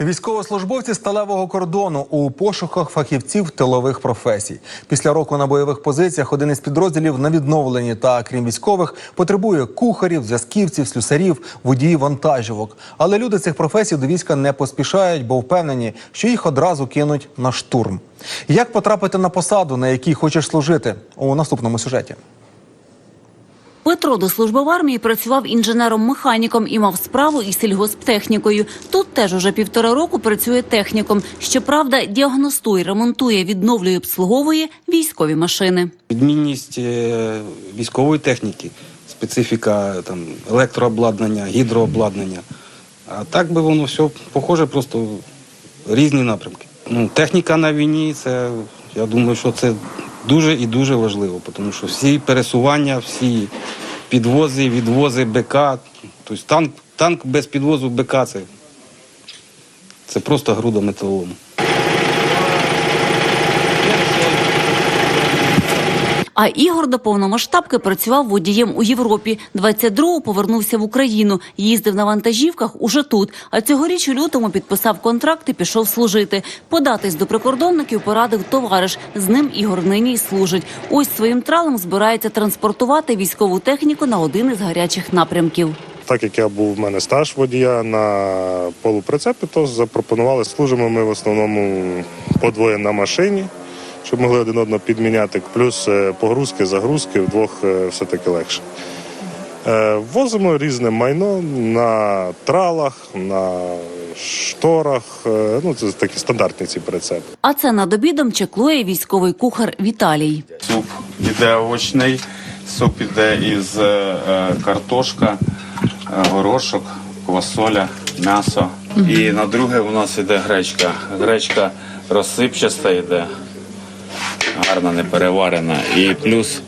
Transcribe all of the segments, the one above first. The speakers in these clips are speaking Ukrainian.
Військовослужбовці сталевого кордону у пошуках фахівців тилових професій. Після року на бойових позиціях один із підрозділів на відновленні та крім військових потребує кухарів, зв'язківців, слюсарів, водіїв вантажівок. Але люди цих професій до війська не поспішають, бо впевнені, що їх одразу кинуть на штурм. Як потрапити на посаду, на якій хочеш служити? У наступному сюжеті. Петро до служби в армії працював інженером-механіком і мав справу із сільгосптехнікою. Тут теж уже півтора року працює техніком. Щоправда, діагностує, ремонтує, відновлює, обслуговує військові машини. Відмінність е, військової техніки, специфіка там, електрообладнання, гідрообладнання. А так би воно все похоже, просто різні напрямки. Ну, техніка на війні, це я думаю, що це дуже і дуже важливо, тому що всі пересування, всі підвози, відвози БК, тобто танк, танк без підвозу БК це, це просто груда металолому. А Ігор до повномасштабки працював водієм у Європі. 22-го повернувся в Україну. Їздив на вантажівках уже тут. А цьогоріч у лютому підписав контракт і пішов служити. Податись до прикордонників порадив товариш. З ним Ігор нині й служить. Ось своїм тралом збирається транспортувати військову техніку на один із гарячих напрямків. Так як я був в мене стаж водія на полуприцепі, то запропонували служимо ми в основному подвоє на машині, щоб могли один одного підміняти. Плюс е, погрузки, загрузки вдвох е, все-таки легше. Е, Возимо різне майно на тралах, на шторах. Ну, це такі стандартні ці прицепи. А це над обідом чеклує військовий кухар Віталій. Суп іде овочний, суп іде із картошка, горошок, квасоля, м'ясо. І на друге у нас іде гречка. Гречка розсипчаста йде, гарна, не переварена. І плюс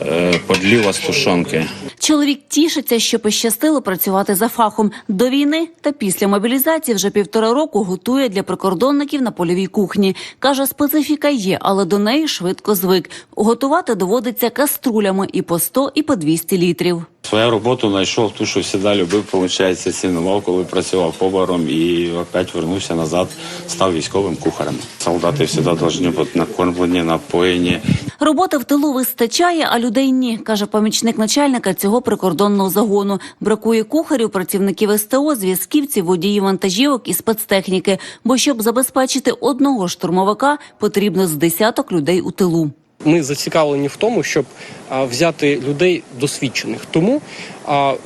е, подліва з тушонки. Чоловік тішиться, що пощастило працювати за фахом. До війни та після мобілізації вже півтора року готує для прикордонників на польовій кухні. Каже, специфіка є, але до неї швидко звик. Готувати доводиться каструлями і по 100, і по 200 літрів. Свою роботу знайшов ту, що завжди любив, виходить, цінував, коли працював поваром і опять вернувся назад, став військовим кухарем. Солдати завжди повинні бути накормлені, напоєні. Роботи в тилу вистачає, а людей ні, каже помічник начальника цього прикордонного загону. Бракує кухарів, працівників СТО, зв'язківців, водіїв вантажівок і спецтехніки. Бо щоб забезпечити одного штурмовика, потрібно з десяток людей у тилу. Ми зацікавлені в тому, щоб взяти людей досвідчених. Тому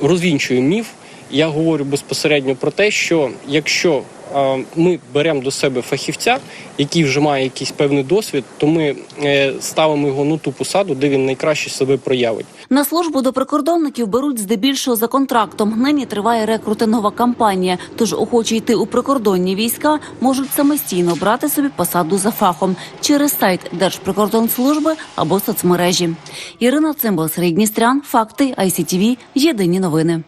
розвінчуємо міф. Я говорю безпосередньо про те, що якщо ми беремо до себе фахівця, який вже має якийсь певний досвід, то ми е, ставимо його на ту посаду, де він найкраще себе проявить. На службу до прикордонників беруть здебільшого за контрактом. Нині триває рекрутингова кампанія. Тож охочі йти у прикордонні війська можуть самостійно брати собі посаду за фахом через сайт Держприкордонслужби або соцмережі. Ірина Цимбал, Сергій Дністрян, факти ICTV, Єдині новини.